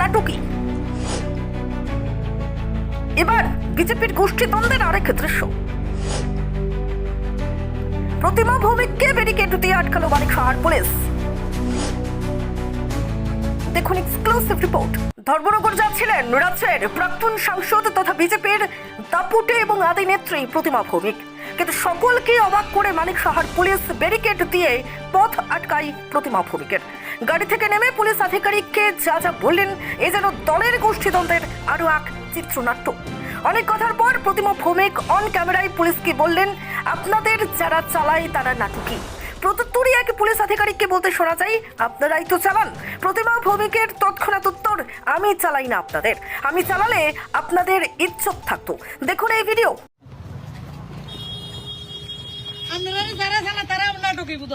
নাটকই। এবার বিজেপির গোষ্ঠী দ্বন্দ্বের আরেক দৃশ্য। প্রতিমা ভৌমিককে ব্যারিকেড দিয়ে আটকালো মানিক সাহার পুলিশ। দেখুন এক্সক্লুসিভ রিপোর্ট ধর্মনগর যাচ্ছিলেন রাজ্যের প্রাক্তন সাংসদ তথা বিজেপির দাপুটে এবং আদি নেত্রী প্রতিমা ভৌমিক। কিন্তু সকলকে অবাক করে মানিক সাহার পুলিশ ব্যারিকেড দিয়ে পথ আটকায় প্রতিমা ভৌমিকের। গাড়ি থেকে নেমে পুলিশ আধিকারিককে যা যা বললেন এ যেন দলের গোষ্ঠীদ্বন্দ্বের আরও এক চিত্রনাট্য। অনেক কথার পর প্রতিমা ভৌমিক অন ক্যামেরায় পুলিশকে বললেন আপনাদের যারা চালায় তারা নাটকী। প্রত্যুত্তরই এক পুলিশ আধিকারিককে বলতে শোনা যায় আপনারাই তো চালান। প্রতিমা ভৌমিকের তৎক্ষণাৎ উত্তর আমি চালাই না আপনাদের। আমি চালালে আপনাদের ইজ্জত থাকতো। দেখুন এই ভিডিও আপনারা যারা চালা তারা নাটকে বুধ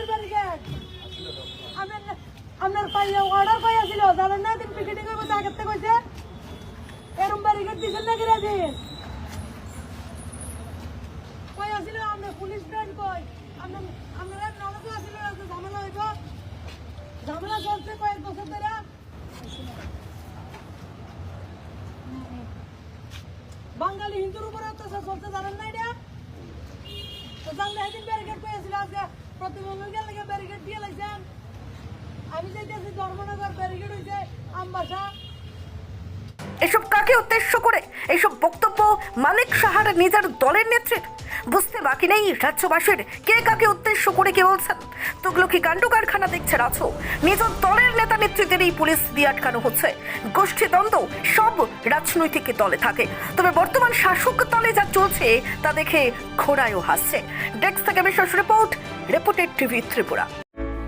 আছিল ব্যারিকেড পাইয়া অর্ডার কই আছিল জানেন না দিন আগের কইছে? এরম ব্যারিকেড দিছেন না কিরা দিন কই আছিল আমরা পুলিশ ব্যান্ড কই? আমরা আপনারা লাইছেন আমি যাইতেছি ধর্মনগর ব্যারিকেড হয়েছে আমবাসা। এসব কাকে উদ্দেশ্য করে? এইসব বক্তব্য মানিক সাহার নিজের দলের নেত্রীর? বুঝতে বাকি নেই রাজ্যবাসীর। কে কাকে উদ্দেশ্য করে কে বলছেন? তুগলকি কাণ্ড কারখানা দেখছে রাজ্য নিজ দলের নেতা নেত্রীদের এই পুলিশ দিয়ে আটকানো হচ্ছে। গোষ্ঠী দ্বন্দ্ব, সব রাজনৈতিক দলে থাকে। তবে বর্তমান শাসক দলে যা চলছে, তা দেখে ঘোড়ায়ও হাসছে। ডেস্ক থেকে বিশেষ report reported TV Tripura.